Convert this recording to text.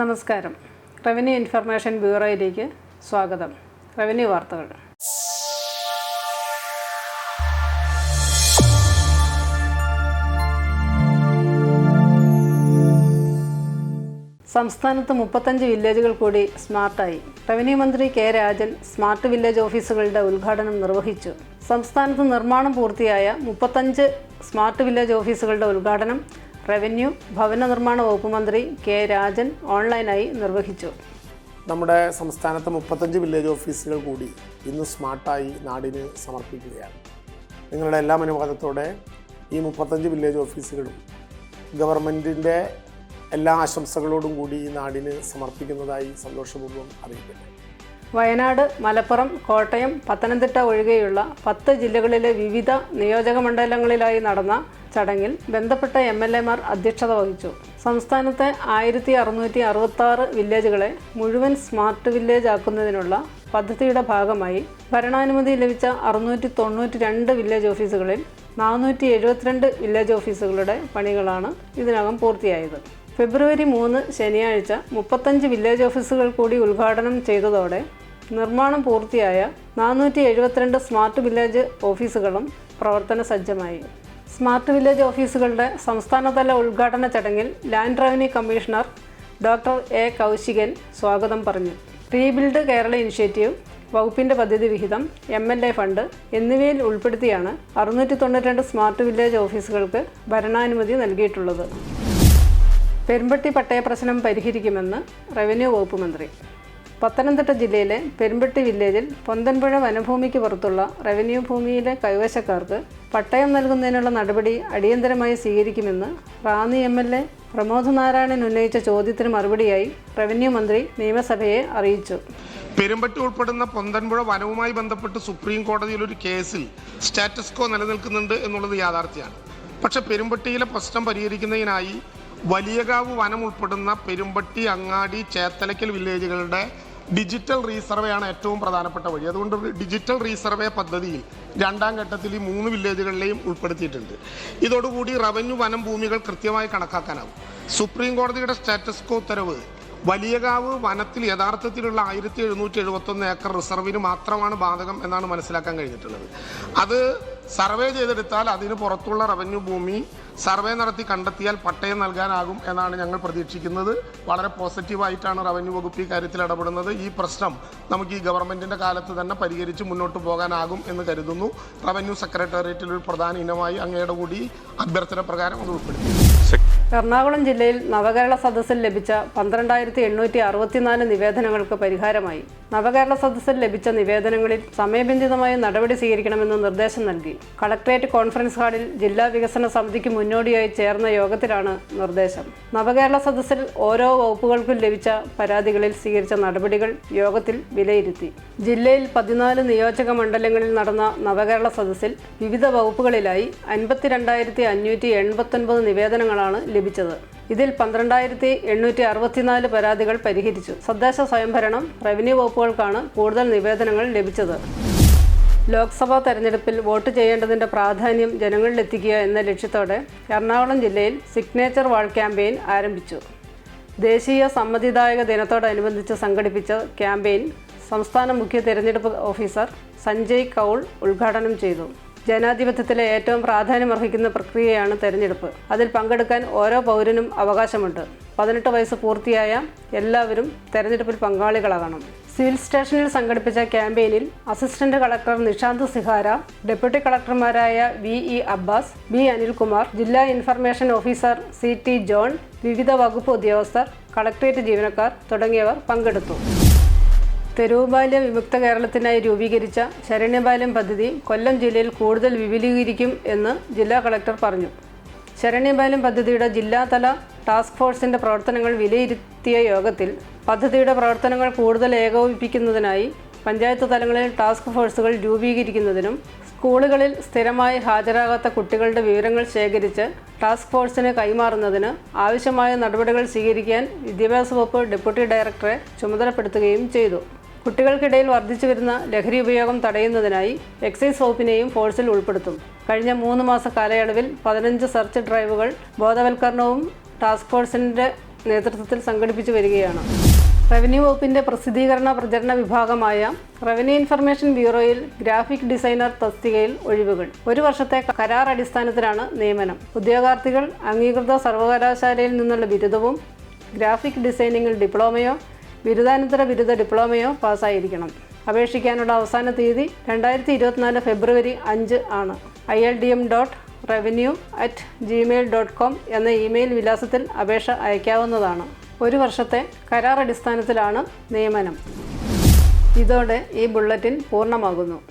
നമസ്കാരം. Revenue information ബ്യൂറോയിലേക്ക് സ്വാഗതം. Revenue വാർത്തകൾ. സംസ്ഥാനത്ത് മുപ്പത്തഞ്ച് വില്ലേജുകൾ കൂടി സ്മാർട്ടായി. റവന്യൂ മന്ത്രി കെ രാജൻ സ്മാർട്ട് വില്ലേജ് ഓഫീസുകളുടെ ഉദ്ഘാടനം നിർവഹിച്ചു. സംസ്ഥാനത്ത് നിർമ്മാണം പൂർത്തിയായ മുപ്പത്തഞ്ച് സ്മാർട്ട് വില്ലേജ് ഓഫീസുകളുടെ ഉദ്ഘാടനം റവന്യൂ ഭവന നിർമ്മാണ വകുപ്പ് മന്ത്രി കെ രാജൻ ഓൺലൈനായി നിർവഹിച്ചു. നമ്മുടെ സംസ്ഥാനത്തെ മുപ്പത്തഞ്ച് വില്ലേജ് ഓഫീസുകൾ കൂടി ഇന്ന് സ്മാർട്ടായി നാടിന് സമർപ്പിക്കുകയാണ്. നിങ്ങളുടെ എല്ലാ അനുവാദത്തോടെ ഈ മുപ്പത്തഞ്ച് വില്ലേജ് ഓഫീസുകളും ഗവൺമെന്റിന്റെ എല്ലാ ആശംസകളോടും കൂടി ഈ നാടിന് സമർപ്പിക്കുന്നതായി സന്തോഷപൂർവം അറിയിക്കട്ടെ വയനാട് മലപ്പുറം കോട്ടയം പത്തനംതിട്ട ഒഴികെയുള്ള പത്ത് ജില്ലകളിലെ വിവിധ നിയോജക മണ്ഡലങ്ങളിലായി നടന്ന ചടങ്ങിൽ ബന്ധപ്പെട്ട എം എൽ എമാർ അധ്യക്ഷത വഹിച്ചു. സംസ്ഥാനത്തെ ആയിരത്തി അറുന്നൂറ്റി അറുപത്തി ആറ് വില്ലേജുകളെ മുഴുവൻ സ്മാർട്ട് വില്ലേജ് ആക്കുന്നതിനുള്ള പദ്ധതിയുടെ ഭാഗമായി ഭരണാനുമതി ലഭിച്ച അറുന്നൂറ്റി തൊണ്ണൂറ്റി രണ്ട് വില്ലേജ് ഓഫീസുകളിൽ നാനൂറ്റി എഴുപത്തിരണ്ട് വില്ലേജ് ഓഫീസുകളുടെ പണികളാണ് ഇതിനകം പൂർത്തിയായത്. ഫെബ്രുവരി മൂന്ന് ശനിയാഴ്ച മുപ്പത്തഞ്ച് വില്ലേജ് ഓഫീസുകൾ കൂടി ഉദ്ഘാടനം ചെയ്തതോടെ നിർമ്മാണം പൂർത്തിയായ നാനൂറ്റി എഴുപത്തിരണ്ട് സ്മാർട്ട് വില്ലേജ് ഓഫീസുകളും പ്രവർത്തന സജ്ജമായി സ്മാർട്ട് വില്ലേജ് ഓഫീസുകളുടെ സംസ്ഥാനതല ഉദ്ഘാടന ചടങ്ങിൽ land revenue commissioner doctor A Kaushikan സ്വാഗതം പറഞ്ഞു. റീബിൽഡ് കേരള ഇനിഷ്യേറ്റീവ് വകുപ്പിന്റെ പദ്ധതി വിഹിതം എം എൽ എ ഫണ്ട് എന്നിവയിൽ ഉൾപ്പെടുത്തിയാണ് അറുന്നൂറ്റി തൊണ്ണൂറ്റി സ്മാർട്ട് വില്ലേജ് ഓഫീസുകൾക്ക് ഭരണാനുമതി നൽകിയിട്ടുള്ളത്. പെരുമ്പട്ടി പട്ടയ പ്രശ്നം പരിഹരിക്കുമെന്ന് റവന്യൂ വകുപ്പ് മന്ത്രി. പത്തനംതിട്ട ജില്ലയിലെ പെരുമ്പട്ടി വില്ലേജിൽ പൊന്തൻപുഴ വനഭൂമിക്ക് പുറത്തുള്ള റവന്യൂ ഭൂമിയിലെ കൈവശക്കാർക്ക് പട്ടയം നൽകുന്നതിനുള്ള നടപടി അടിയന്തരമായി സ്വീകരിക്കുമെന്ന് Ranni M L A Pramod Narayanan ഉന്നയിച്ച ചോദ്യത്തിന് മറുപടിയായി റവന്യൂ മന്ത്രി നിയമസഭയെ അറിയിച്ചു. പെരുമ്പട്ടി ഉൾപ്പെടുന്ന പൊന്തൻപുഴ വനവുമായി ബന്ധപ്പെട്ട് സുപ്രീം കോടതിയിൽ ഒരു കേസിൽ സ്റ്റാറ്റസ്കോ നിലനിൽക്കുന്നുണ്ട് എന്നുള്ളത് യാഥാർത്ഥ്യമാണ്. പക്ഷെ പെരുമ്പട്ടിയിലെ പ്രശ്നം പരിഹരിക്കുന്നതിനായി വലിയകാവ് വനം ഉൾപ്പെടുന്ന പെരുമ്പട്ടി അങ്ങാടി ചേത്തലക്കൽ വില്ലേജുകളുടെ ഡിജിറ്റൽ റീസർവേയാണ് ഏറ്റവും പ്രധാനപ്പെട്ട വഴി. അതുകൊണ്ട് ഡിജിറ്റൽ റീസർവേ പദ്ധതിയിൽ രണ്ടാം ഘട്ടത്തിൽ ഈ മൂന്ന് വില്ലേജുകളിലെയും ഉൾപ്പെടുത്തിയിട്ടുണ്ട്. ഇതോടുകൂടി റവന്യൂ വനം ഭൂമികൾ കൃത്യമായി കണക്കാക്കാനാവും. സുപ്രീം കോടതിയുടെ സ്റ്റാറ്റസ് കോ ഉത്തരവ് വലിയകാവ് വനത്തിൽ യഥാർത്ഥത്തിലുള്ള ആയിരത്തി എഴുന്നൂറ്റി എഴുപത്തൊന്ന് ഏക്കർ റിസർവിന് മാത്രമാണ് ബാധകം എന്നാണ് മനസ്സിലാക്കാൻ കഴിഞ്ഞിട്ടുള്ളത്. അത് സർവേ ചെയ്തെടുത്താൽ അതിന് പുറത്തുള്ള റവന്യൂ ഭൂമി സർവേ നടത്തി കണ്ടെത്തിയാൽ പട്ടയം നൽകാനാകും എന്നാണ് ഞങ്ങൾ പ്രതീക്ഷിക്കുന്നത്. വളരെ പോസിറ്റീവായിട്ടാണ് റവന്യൂ വകുപ്പ് ഈ കാര്യത്തിൽ ഇടപെടുന്നത്. ഈ പ്രശ്നം നമുക്ക് ഈ ഗവൺമെന്റിന്റെ കാലത്ത് തന്നെ പരിഹരിച്ച് മുന്നോട്ട് പോകാനാകും എന്ന് കരുതുന്നു. റവന്യൂ സെക്രട്ടേറിയറ്റിൽ ഒരു പ്രധാന ഇനമായി അങ്ങയുടെ കൂടി അഭ്യർത്ഥന പ്രകാരം അത് ഉൾപ്പെടുത്തി. എറണാകുളം ജില്ലയിൽ നവകേരള സദസ്സിൽ ലഭിച്ച പന്ത്രണ്ടായിരത്തി എണ്ണൂറ്റി അറുപത്തിനാല് നിവേദനങ്ങൾക്ക് പരിഹാരമായി. നവകേരള സദസ്സിൽ ലഭിച്ച നിവേദനങ്ങളിൽ സമയബന്ധിതമായ നടപടി സ്വീകരിക്കണമെന്ന് നിർദ്ദേശം നൽകി. കളക്ട്രേറ്റ് കോൺഫറൻസ് ഹാളിൽ ജില്ലാ വികസന സമിതിക്ക് മുന്നോടിയായി ചേർന്ന യോഗത്തിലാണ് നിർദ്ദേശം. നവകേരള സദസ്സിൽ ഓരോ വകുപ്പുകൾക്കും ലഭിച്ച പരാതികളിൽ സ്വീകരിച്ച നടപടികൾ യോഗത്തിൽ വിലയിരുത്തി. ജില്ലയിൽ പതിനാല് നിയോജക മണ്ഡലങ്ങളിൽ നടന്ന നവകേരള സദസ്സിൽ വിവിധ വകുപ്പുകളിലായി അൻപത്തിരണ്ടായിരത്തി അഞ്ഞൂറ്റി എൺപത്തൊൻപത് നിവേദനങ്ങളാണ് ലഭിച്ചത്. ഇതിൽ പന്ത്രണ്ടായിരത്തി എണ്ണൂറ്റി അറുപത്തിനാല് പരാതികൾ പരിഹരിച്ചു. തദ്ദേശ സ്വയംഭരണം റവന്യൂ വകുപ്പുകൾക്കാണ് കൂടുതൽ നിവേദനങ്ങൾ ലഭിച്ചത്. ലോക്സഭാ തെരഞ്ഞെടുപ്പിൽ വോട്ട് ചെയ്യേണ്ടതിന്റെ പ്രാധാന്യം ജനങ്ങളിലെത്തിക്കുക എന്ന ലക്ഷ്യത്തോടെ എറണാകുളം ജില്ലയിൽ സിഗ്നേച്ചർ വാൾ ക്യാമ്പയിൻ ആരംഭിച്ചു. ദേശീയ സമ്മതിദായക ദിനത്തോടനുബന്ധിച്ച് സംഘടിപ്പിച്ച ക്യാമ്പയിൻ സംസ്ഥാന മുഖ്യ തിരഞ്ഞെടുപ്പ് ഓഫീസർ സഞ്ജയ് കൗൾ ഉദ്ഘാടനം ചെയ്തു. ജനാധിപത്യത്തിലെ ഏറ്റവും പ്രാധാന്യമർഹിക്കുന്ന പ്രക്രിയയാണ് തെരഞ്ഞെടുപ്പ്. അതിൽ പങ്കെടുക്കാൻ ഓരോ പൗരനും അവകാശമുണ്ട്. പതിനെട്ട് വയസ്സ് പൂർത്തിയായ എല്ലാവരും തെരഞ്ഞെടുപ്പിൽ പങ്കാളികളാകണം. സിവിൽ സ്റ്റേഷനിൽ സംഘടിപ്പിച്ച ക്യാമ്പയിനിൽ assistant collector Nishanth Sihara deputy കളക്ടർമാരായ V E Abbas B Anilkumar ജില്ലാ information officer C T John വിവിധ വകുപ്പ് ഉദ്യോഗസ്ഥർ കളക്ടറേറ്റ് ജീവനക്കാർ തുടങ്ങിയവർ പങ്കെടുത്തു. തെരുവുബാല്യ വിമുക്ത കേരളത്തിനായി രൂപീകരിച്ച ശരണ്യബാല്യം പദ്ധതി കൊല്ലം ജില്ലയിൽ കൂടുതൽ വിപുലീകരിക്കും എന്ന് ജില്ലാ കളക്ടർ പറഞ്ഞു. ശരണ്യബാല്യം പദ്ധതിയുടെ ജില്ലാതല ടാസ്ക് ഫോഴ്സിന്റെ പ്രവർത്തനങ്ങൾ വിലയിരുത്തിയ യോഗത്തിൽ പദ്ധതിയുടെ പ്രവർത്തനങ്ങൾ കൂടുതൽ ഏകോപിപ്പിക്കുന്നതിനായി പഞ്ചായത്ത് തലങ്ങളിൽ ടാസ്ക് ഫോഴ്സുകൾ രൂപീകരിക്കുന്നതിനും സ്കൂളുകളിൽ സ്ഥിരമായി ഹാജരാകാത്ത കുട്ടികളുടെ വിവരങ്ങൾ ശേഖരിച്ച് ടാസ്ക് ഫോഴ്സിന് കൈമാറുന്നതിന് ആവശ്യമായ നടപടികൾ സ്വീകരിക്കാൻ വിദ്യാഭ്യാസ വകുപ്പ് ഡെപ്യൂട്ടി ഡയറക്ടറെ ചുമതലപ്പെടുത്തുകയും ചെയ്തു. കുട്ടികൾക്കിടയിൽ വർദ്ധിച്ചു വരുന്ന ലഹരി ഉപയോഗം തടയുന്നതിനായി എക്സൈസ് വകുപ്പിനെയും ഫോഴ്സിൽ ഉൾപ്പെടുത്തും. കഴിഞ്ഞ മൂന്ന് മാസ കാലയളവിൽ പതിനഞ്ച് സെർച്ച് ഡ്രൈവുകൾ ബോധവൽക്കരണവും ടാസ്ക് ഫോഴ്സിന്റെ നേതൃത്വത്തിൽ സംഘടിപ്പിച്ചു വരികയാണ്. റവന്യൂ വകുപ്പിന്റെ പ്രസിദ്ധീകരണ പ്രചരണ വിഭാഗമായ റവന്യൂ ഇൻഫർമേഷൻ ബ്യൂറോയിൽ ഗ്രാഫിക് ഡിസൈനർ തസ്തികയിൽ ഒഴിവുകൾ. ഒരു വർഷത്തെ കരാർ അടിസ്ഥാനത്തിലാണ് നിയമനം. ഉദ്യോഗാർത്ഥികൾ അംഗീകൃത സർവകലാശാലയിൽ നിന്നുള്ള ബിരുദവും ഗ്രാഫിക് ഡിസൈനിങ്ങിൽ ഡിപ്ലോമയോ ബിരുദാനന്തര ബിരുദ ഡിപ്ലോമയോ പാസ്സായിരിക്കണം. അപേക്ഷിക്കാനുള്ള അവസാന തീയതി രണ്ടായിരത്തി ഇരുപത്തിനാല് ഫെബ്രുവരി അഞ്ച് ആണ്. I L D M dot revenue at Gmail dot com എന്ന ഇമെയിൽ വിലാസത്തിൽ അപേക്ഷ അയക്കാവുന്നതാണ്. ഒരു വർഷത്തെ കരാർ അടിസ്ഥാനത്തിലാണ് നിയമനം. ഇതോടെ ഈ ബുള്ളറ്റിൻ പൂർണമാകുന്നു.